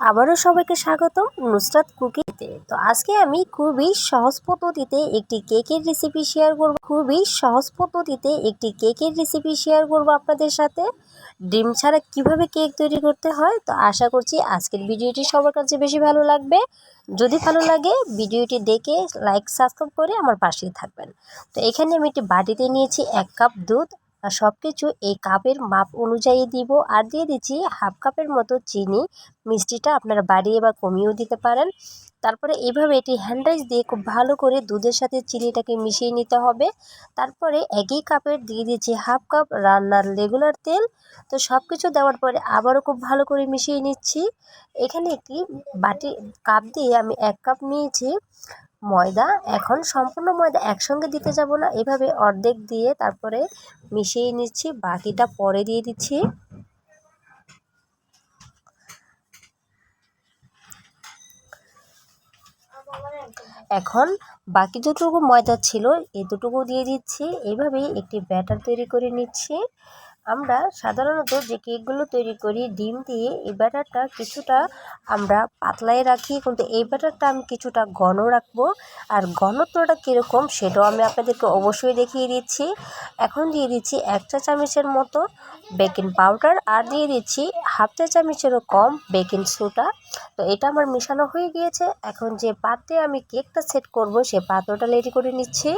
আবারও সবাইকে স্বাগতম নুসরাত কুকিতে। তো আজকে আমি খুবই সহজ পদ্ধতিতে একটি কেকের রেসিপি শেয়ার করব। খুবই সহজ পদ্ধতিতে একটি কেকের রেসিপি শেয়ার করব আপনাদের সাথে। ডিম ছাড়া কীভাবে কেক তৈরি করতে হয়? তো আশা করছি আজকের ভিডিওটি সবার কাছে বেশি ভালো লাগবে। যদি ভালো লাগে, ভিডিওটি দেখে লাইক সাবস্ক্রাইব করে আমার পাশেই থাকবেন। তো এখানে আমি একটি বাটিতে নিয়েছি এক কাপ দুধ সব কিছু এই কাপের মাপ অনুযায়ী দিব আর দিয়ে দিচ্ছি হাফ কাপের মতো চিনি। মিষ্টিটা আপনারা বাড়িয়ে বা কমিয়েও দিতে পারেন। তারপরে এইভাবে এটি হ্যান্ড রাইস দিয়ে খুব ভালো করে দুধের সাথে চিনিটাকে মিশিয়ে নিতে হবে। তারপরে একই কাপের দিয়ে দিচ্ছি হাফ কাপ রান্নার রেগুলার তেল। তো সব কিছু দেওয়ার পরে আবারও খুব ভালো করে মিশিয়ে নিচ্ছি। এখানে একটি বাটি, কাপ দিয়ে আমি এক কাপ নিয়েছি। ময়দা। এখন সম্পূর্ণ ময়দা একসঙ্গে দিতে যাব না। এভাবে অর্ধেক দিয়ে তারপরে মিশিয়ে নিচ্ছি। বাকিটা পরে দিয়ে দিচ্ছি। এখন বাকি যতটুকু ময়দা ছিল এতটুকু দিয়ে দিচ্ছি। এইভাবেই একটি ব্যাটার তৈরি করে নিচ্ছি। আমরা সাধারণত যে কেকগুলো তৈরি করি, ডিম দিয়ে এই ব্যাটারটা কিছুটা আমরা পাতলায় রাখি, কিন্তু এই ব্যাটারটা আমি কিছুটা ঘন রাখব। আর ঘনত্বটা কীরকম সেটাও আমি আপনাদেরকে অবশ্যই দেখিয়ে দিচ্ছি। এখন দিয়ে দিচ্ছি এক চা চামচের মতো বেকিং পাউডার আর দিয়ে দিচ্ছি হাফ চা চামচেরও কম বেকিং সোডা। তো এটা আমার মেশানো হয়ে গিয়েছে। এখন যে পাত্রে আমি কেকটা সেট করব, সে পাত্রটা রেডি করে নিচ্ছি।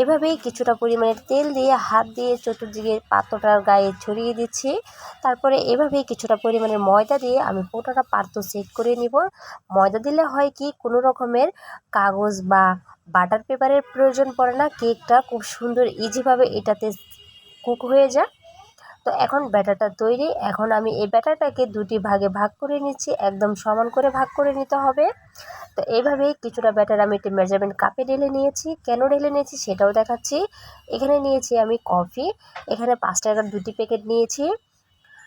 এভাবেই কিছুটা পরিমাণে তেল দিয়ে হাত দিয়ে চতুর্দিকে পাত্রটার গায়ে ছড়িয়ে দিচ্ছি। তারপরে এভাবেই কিছুটা পরিমাণের ময়দা দিয়ে আমি পুরোটা পাত্র সেট করে নিব। ময়দা দিলে হয় কি, কোনো রকমের কাগজ বা বাটার পেপারের প্রয়োজন পড়ে না। কেকটা খুব সুন্দর ইজিভাবে এটাতে কুক হয়ে যায়। তো এখন ব্যাটারটা তৈরি। এখন আমি এই ব্যাটারটাকে দুটি ভাগে ভাগ করে নিচ্ছি। একদম সমান করে ভাগ করে নিতে হবে। তো এইভাবেই কিছুটা ব্যাটার আমি একটি মেজারমেন্ট কাপে ঢেলে নিয়েছি। কেন ঢেলে নিয়েছি সেটাও দেখাচ্ছি। এখানে নিয়েছি আমি কফি। এখানে পাঁচ টাকার দুটি প্যাকেট নিয়েছি।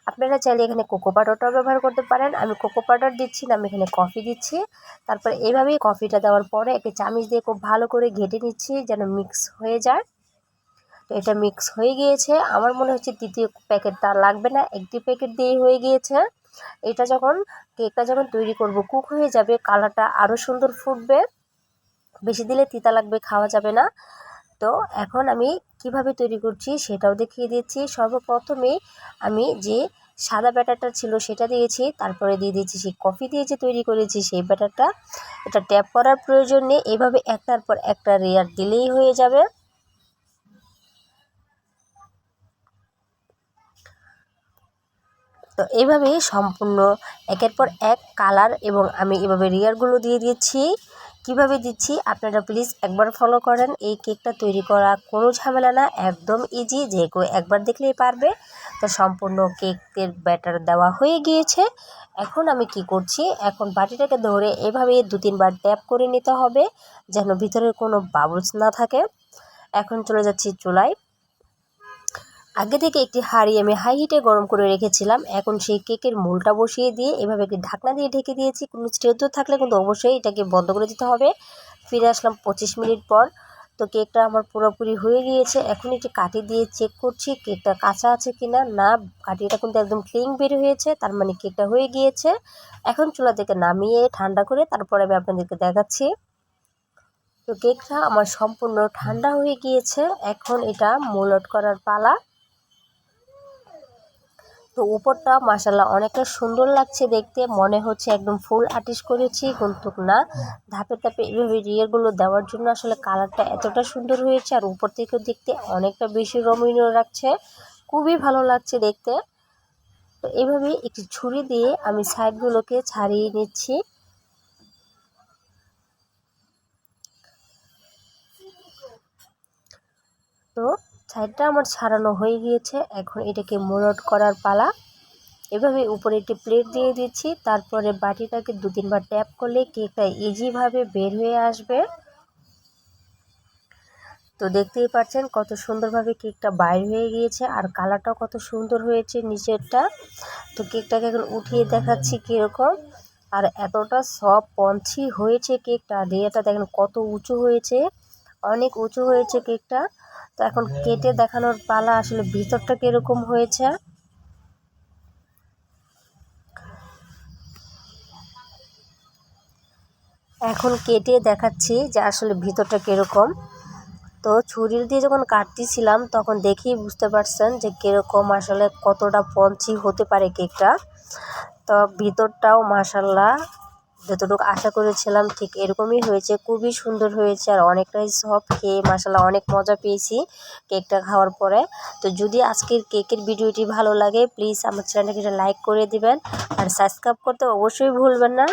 আপনারা চাইলে এখানে কোকো পাউডারটাও ব্যবহার করতে পারেন। আমি কোকো পাউডার দিচ্ছি না, আমি এখানে কফি দিচ্ছি। তারপর এইভাবেই কফিটা দেওয়ার পরে একটি চামিচ দিয়ে খুব ভালো করে ঘেটে নিচ্ছি যেন মিক্স হয়ে যায়। তো এটা মিক্স হয়ে গিয়েছে। আমার মনে হচ্ছে দ্বিতীয় প্যাকেটটা লাগবে না। একটি প্যাকেট দিয়েই হয়ে গিয়েছে। এটা যখন কেকটা যখন তৈরি করব কুক হয়ে যাবে, কালারটা আরও সুন্দর ফুটবে। বেশি দিলে তিতা লাগবে, খাওয়া যাবে না। তো এখন আমি কীভাবে তৈরি করছি সেটাও দেখিয়ে দিচ্ছি। সর্বপ্রথমে আমি যে সাদা ব্যাটারটা ছিল সেটা দিয়েছি। তারপরে দিয়ে দিয়েছি সেই কফি দিয়ে যে তৈরি করেছি সেই ব্যাটারটা। এটা ট্যাপ করার প্রয়োজন নেই। এভাবে একটার পর একটা রেয়ার দিলেই হয়ে যাবে। তো এইভাবেই সম্পূর্ণ একের পর এক কালার এবং আমি এভাবে রিয়ারগুলো দিয়ে দিচ্ছি। কীভাবে দিচ্ছি? আপনারা প্লিজ একবার ফলো করেন। এই কেকটা তৈরি করা কোনো ঝামেলা না, একদম ইজি যে কেউ একবার দেখলেই পারবে। তো সম্পূর্ণ কেকের ব্যাটার দেওয়া হয়ে গিয়েছে। এখন আমি কি করছি? এখন বাটিটাকে ধরে এভাবে দু, তিনবার ট্যাপ করে নিতে হবে, যেন ভিতরে কোনো বাবলস না থাকে। এখন চলে যাচ্ছি চুলায়। আগে থেকে একটি হাঁড়ি আমি হাই হিটে গরম করে রেখেছিলাম। এখন সেই কেকের মোলটা বসিয়ে দিয়ে এভাবে একটি ঢাকনা দিয়ে ঢেকে দিয়েছি। কোনো স্টেজ থাকলে কিন্তু অবশ্যই এটাকে বন্ধ করে দিতে হবে। ফিরে আসলাম পঁচিশ মিনিট পর। তো কেকটা আমার পুরোপুরি হয়ে গিয়েছে। এখন একটি কাঠি দিয়ে চেক করছি কেকটা কাঁচা আছে কি না না কাঠিটা কিন্তু একদম ক্লিন বের হয়েছে, তার মানে কেকটা হয়ে গিয়েছে। এখন চুলা থেকে নামিয়ে ঠান্ডা করে তারপরে আমি আপনাদেরকে দেখাচ্ছি। তো কেকটা আমার সম্পূর্ণ ঠান্ডা হয়ে গিয়েছে। এখন এটা মোলট করার পালা। তো উপরটা মাসাল্লাহ অনেকটা সুন্দর লাগছে দেখতে। মনে হচ্ছে একদম ফুল আর্টিস্ট করেছি, কিন্তু না। ধাপে ধাপে এভাবে রিয়ারগুলো দেওয়ার জন্য আসলে কালারটা এতটা সুন্দর হয়েছে আর উপর থেকেও দেখতে অনেকটা বেশি রমণীয় লাগছে। খুবই ভালো লাগছে দেখতে। তো এভাবে একটি ছুরি দিয়ে আমি সাইডগুলোকে ছাড়িয়ে নিচ্ছি। তো সাইডটা আমার ছাড়ানো হয়ে গিয়েছে। এখন এটাকে মোলট করার পালা। এভাবে উপরে একটি প্লেট দিয়ে দিচ্ছি। তারপরে বাটিটাকে দু তিনবার ট্যাপ করলে কেকটা ইজিভাবে বের হয়ে আসবে। তো দেখতেই পাচ্ছেন কত সুন্দরভাবে কেকটা বাইর হয়ে গিয়েছে আর কালারটাও কত সুন্দর হয়েছে নিচেরটা। তো কেকটাকে এখন উঠিয়ে দেখাচ্ছি কীরকম। আর এতটা সব পঞ্চি হয়েছে কেকটা। লেয়ারটা দেখেন কত উঁচু হয়েছে। অনেক উঁচু হয়েছে কেকটা। তো এখন কেটে দেখানোর পালা আসলে ভিতরটা কীরকম হয়েছে। এখন কেটে দেখাচ্ছি যে আসলে ভিতরটা কীরকম। তো ছুরি দিয়ে যখন কাটতেছিলাম তখন দেখেই বুঝতে পারছেন যে কীরকম আসলে কতটা পঞ্চি হতে পারে কেকটা। তো ভিতরটাও মাসাল্লাহ যতটুকু আশা করেছিলাম ঠিক এরকমই হয়েছে। খুবই সুন্দর হয়েছে আর অনেকটাই সফট খেয়ে মাসাল্লাহ অনেক মজা পেয়েছি কেকটা খাওয়ার পরে। তো যদি আজকের কেকের ভিডিওটি ভালো লাগে প্লিজ আমার চ্যানেলটিকে লাইক করে দিবেন আর সাবস্ক্রাইব করতে অবশ্যই ভুলবেন না।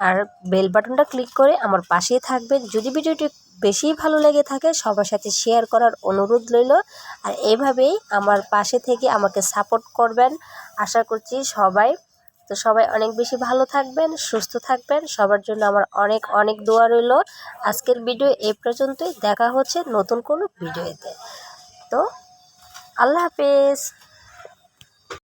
আর বেল বাটনটা ক্লিক করে আমার পাশেই থাকবেন। যদি ভিডিওটি বেশি ভালো লেগে থাকে, সবার সাথে শেয়ার করার অনুরোধ রইল। আর এভাবেই আমার পাশে থেকে আমাকে সাপোর্ট করবেন। আশা করছি সবাই তো সবাই অনেক বেশি ভালো থাকবেন, সুস্থ থাকবেন। সবার জন্য আমার অনেক অনেক দোয়া রইল। আজকের ভিডিও এ পর্যন্তই। দেখা হচ্ছে নতুন কোনো ভিডিওতে। তো আল্লাহ হাফেজ।